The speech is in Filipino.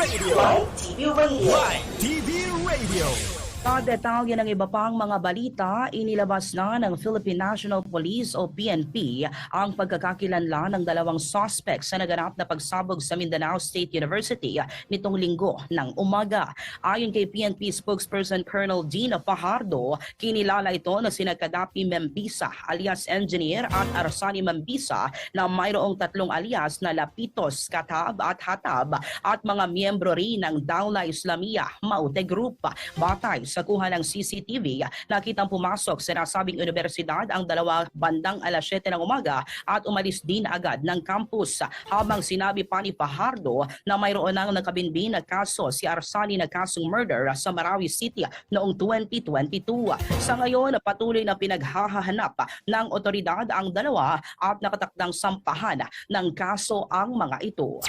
Radio. tv Radio. Radio. Sa detalye ng iba pang mga balita, inilabas na ng Philippine National Police o PNP ang pagkakakilanlan ng dalawang suspect sa naganap na pagsabog sa Mindanao State University nitong linggo ng umaga. Ayon kay PNP spokesperson Colonel Dina Fajardo, kinilala ito na sina Kadapi Membisa alias Engineer at Arsani Membisa na mayroong tatlong alias na Lapitos, Katab at Hatab at mga miyembro rin ng Dawla Islamia Maute Group. Batay sa kuha ng CCTV, nakitang pumasok sa nasabing universidad ang dalawa bandang alas 7 ng umaga at umalis din agad ng campus. Habang sinabi pa ni Fajardo na mayroon nang nakabinbin na kaso si Arsani na kasong murder sa Marawi City noong 2022. Sa ngayon, patuloy na pinaghahanap ng otoridad ang dalawa at nakatakdang sampahan ng kaso ang mga ito.